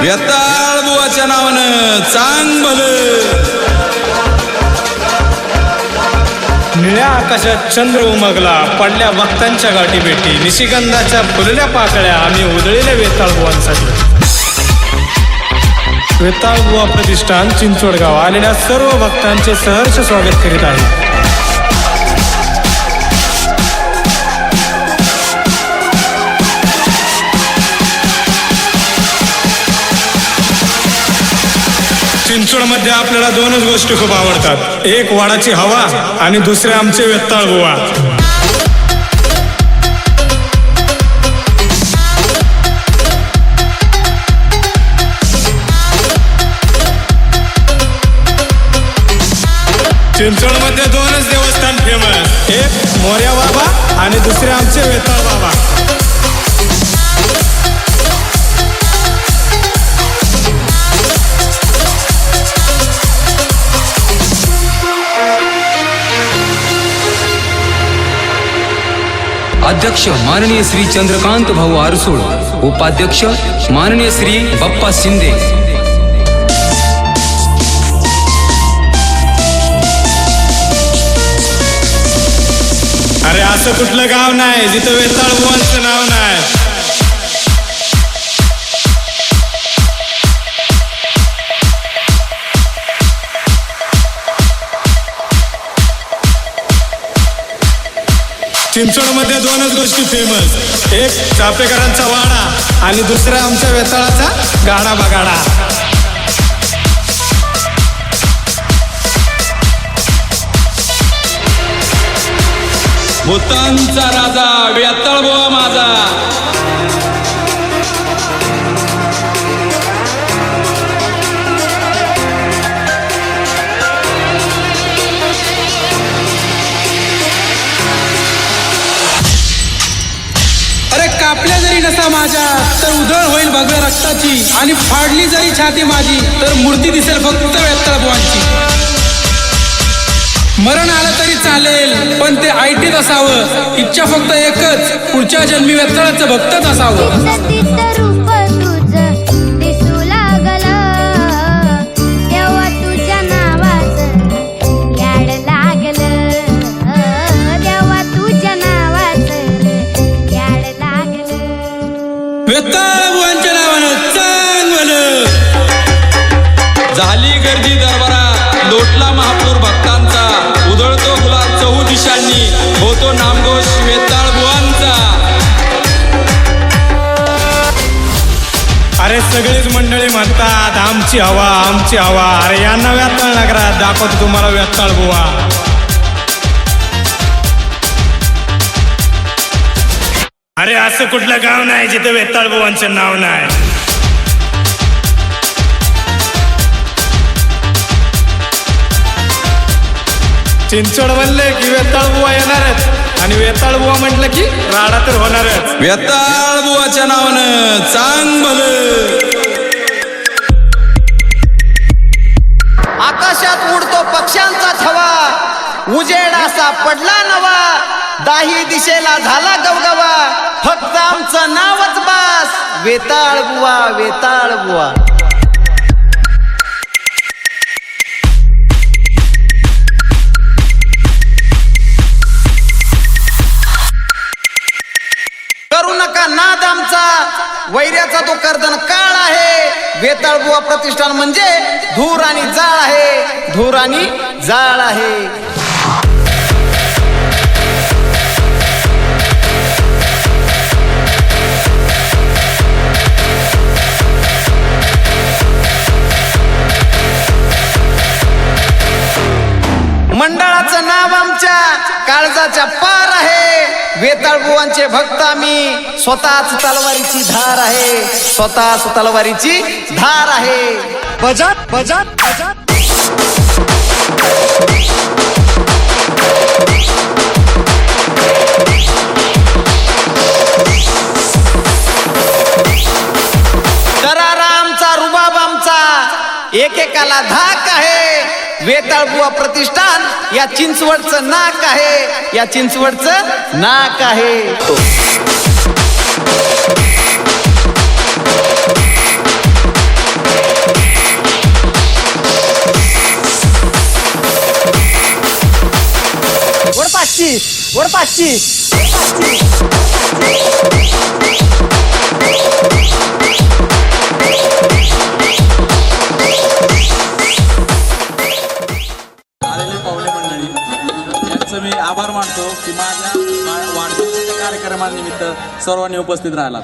व्यताळ बुवाच्या नावानं चांग भल निळ्या आकाशात चंद्र उमगला पडल्या भक्तांच्या गाठी भेटी निशिगंधाच्या फुलल्या पाकळ्या आम्ही उधळलेल्या वेताळ बुवांसाठी. वेताळ बुवा प्रतिष्ठान चिंचवडगाव आलेल्या सर्व भक्तांचे सहर्ष स्वागत करीत आहे. चिंचवडमध्ये आपल्याला दोनच गोष्टी खूप आवडतात. एक वाडाची हवा आणि दुसरे आमचे वेताळ चिंचवडमध्ये दोनच देवस्थान फेमस एक मोर्या बाबा आणि दुसरे आमचे वेताळ बाबा. अध्यक्ष माननीय श्री चंद्रकांत भाऊ आरसूळ उपाध्यक्ष माननीय श्री बप्पा शिंदे. अरे असं कुठलं गाव नाही जिथं वेताळ नाव नाही. चिंचवडमध्ये दोनच गोष्टी फेमस एक चापेकरांचा वाडा आणि दुसरा आमच्या वेताळाचा गाडा बगाडा. भूतांचा राजा वेताळ बुवा माझा. कापल्या जरी नसा माझ्या तर उधळ होईल भगव्या रक्ताची. आणि फाडली जरी छाती माझी तर मूर्ती दिसेल फक्त वेत्तळबुवांची मरण आलं तरी चालेल पण ते आयटीत असावं. इच्छा फक्त एकच पुढच्या जन्मी व्यक्तळाचं भक्तच असावं. वेत्तळबुवांच्या नावानं चांगलं. झाली गर्दी दरबारात. लोटला महापूर भक्तांचा. उधळतो गुलाब चहू दिशांनी. होतो नामघोष वेताळ बुवांचा. अरे सगळीच मंडळी म्हणतात आमची हवा आमची हवा. अरे यांना वेताळ नगरात दाखवतो तुम्हाला वेताळ अरे असं कुठलं गाव नाही जिथे वेताळ बुवांचं नाव नाही. चिंचवड म्हणले की वेताळ बुवा येणारच आणि वेताळ बुवा म्हटलं की राडा तर होणारच. व्यताळ बुवाच्या नावानं चांग भलं. आकाशात उडतो पक्ष्यांचा थवा. उजेड असा पडला नवा. दाही दिशेला झाला गवगवा. फक्त आमचं नावच बास. वेताळ बुवा वेताळ बुवा. करू नका नाद आमचा. वैर्याचा तो कर्दन काळ आहे. वेताळ बुवा प्रतिष्ठान म्हणजे धूर आणि जाळ आहे. धूर आणि जाळ आहे. काळजाच्या पार आहे. वेताळबुवांचे भक्त आम्ही. स्वतःच तलवारीची धार आहे. स्वतःच तलवारीची धार आहे. बजात बजात बजात. रुबाब आमचा. एकेकाला धाक आहे. वेताळबुवा प्रतिष्ठान या चिंचवडचं नाक आहे. या चिंचवडचं नाक आहे. वर पाचशे वर पाचशे. मानतो की माझ्या वाढदिवसाच्या कार्यक्रमानिमित्त सर्वांनी उपस्थित राहिलात.